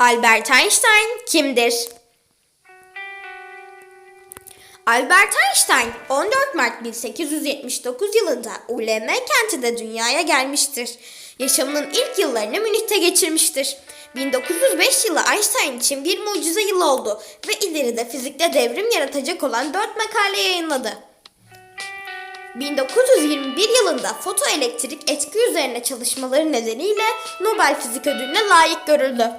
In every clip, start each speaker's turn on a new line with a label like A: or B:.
A: Albert Einstein kimdir? Albert Einstein 14 Mart 1879 yılında ULM kentinde dünyaya gelmiştir. Yaşamının ilk yıllarını Münih'te geçirmiştir. 1905 yılı Einstein için bir mucize yılı oldu ve ileride fizikte devrim yaratacak olan 4 makale yayınladı. 1921 yılında fotoelektrik etki üzerine çalışmaları nedeniyle Nobel Fizik Ödülü'ne layık görüldü.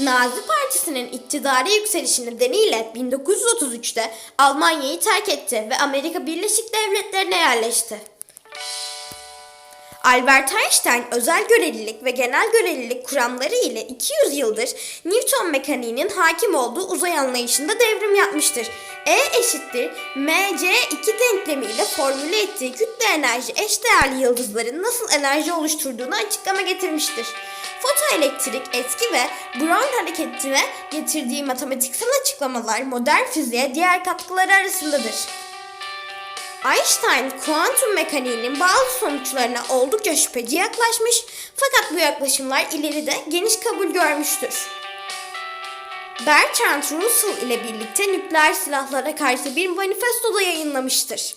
A: Nazi Partisi'nin iktidara yükselişi nedeniyle 1933'te Almanya'yı terk etti ve Amerika Birleşik Devletleri'ne yerleşti. Albert Einstein özel görelilik ve genel görelilik kuramları ile 200 yıldır Newton mekaniğinin hakim olduğu uzay anlayışında devrim yapmıştır. E eşittir mc2 denklemi ile formüle ettiği kütle enerji eşdeğerli yıldızların nasıl enerji oluşturduğunu açıklama getirmiştir. Fotoelektrik etki ve Brown hareketine getirdiği matematiksel açıklamalar modern fiziğe diğer katkıları arasındadır. Einstein kuantum mekaniğinin bazı sonuçlarına oldukça şüpheci yaklaşmış fakat bu yaklaşımlar ileride geniş kabul görmüştür. Bertrand Russell ile birlikte nükleer silahlara karşı bir manifesto da yayınlamıştır.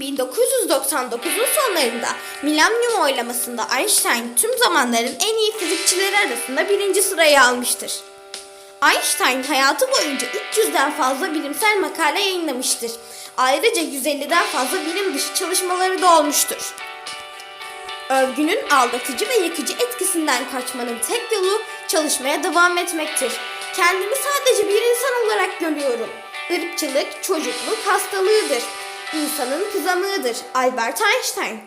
A: 1999'un sonlarında milenyum oylamasında Einstein tüm zamanların en iyi fizikçileri arasında birinci sırayı almıştır. Einstein hayatı boyunca 300'den fazla bilimsel makale yayınlamıştır. Ayrıca 150'den fazla bilim dışı çalışmaları da olmuştur. Övgünün aldatıcı ve yıkıcı etkisinden kaçmanın tek yolu çalışmaya devam etmektir. Kendimi sadece bir insan olarak görüyorum. Irkçılık çocukluk hastalığıdır. İnsanın kızamığıdır. Albert Einstein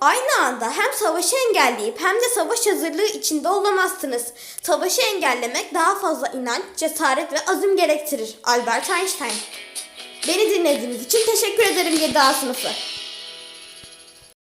A: Aynı anda hem savaşı engelleyip hem de savaş hazırlığı içinde olamazsınız. Savaşı engellemek daha fazla inanç, cesaret ve azim gerektirir. Albert Einstein Beni dinlediğiniz için teşekkür ederim 7A sınıfı.